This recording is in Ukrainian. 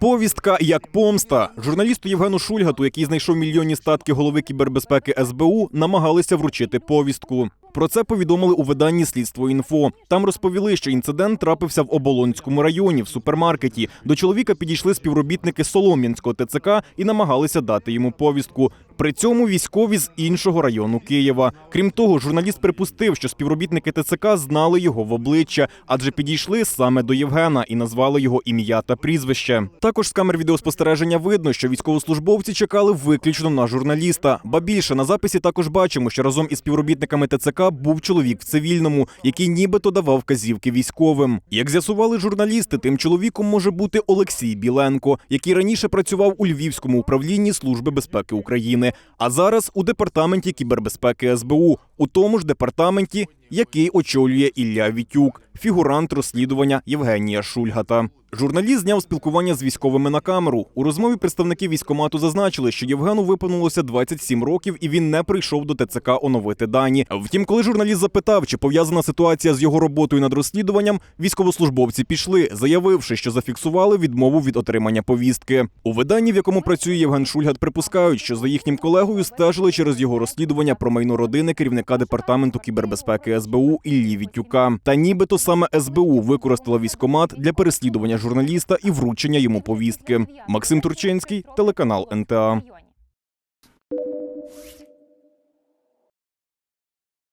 Повістка як помста. Журналісту Євгену Шульгату, який знайшов мільйонні статки голови кібербезпеки СБУ, намагалися вручити повістку. Про це повідомили у виданні Слідство інфо. Там розповіли, що інцидент трапився в Оболонському районі в супермаркеті. До чоловіка підійшли співробітники Солом'янського ТЦК і намагалися дати йому повістку. При цьому військові з іншого району Києва. Крім того, журналіст припустив, що співробітники ТЦК знали його в обличчя, адже підійшли саме до Євгена і назвали його ім'я та прізвище. Також з камер відеоспостереження видно, що військовослужбовці чекали виключно на журналіста. Ба більше на записі також бачимо, що разом із співробітниками ТЦК був чоловік в цивільному, який нібито давав вказівки військовим. Як з'ясували журналісти, тим чоловіком може бути Олексій Біленко, який раніше працював у Львівському управлінні Служби безпеки України, а зараз у департаменті кібербезпеки СБУ, у тому ж департаменті, який очолює Ілля Вітюк, фігурант розслідування Євгенія Шульгата. Журналіст зняв спілкування з військовими на камеру. У розмові представники військкомату зазначили, що Євгену виповнилося 27 років і він не прийшов до ТЦК оновити дані. Втім, коли журналіст запитав, чи пов'язана ситуація з його роботою над розслідуванням, військовослужбовці пішли, заявивши, що зафіксували відмову від отримання повістки. У виданні, в якому працює Євген Шульгат, припускають, що за їхнім колегою стежили через його розслідування про майно родини керівника департаменту кібербезпеки СБУ Іллі Вітюка. Та нібито саме СБУ використала військкомат для переслідування журналіста і вручення йому повістки. Максим Турчинський, телеканал НТА.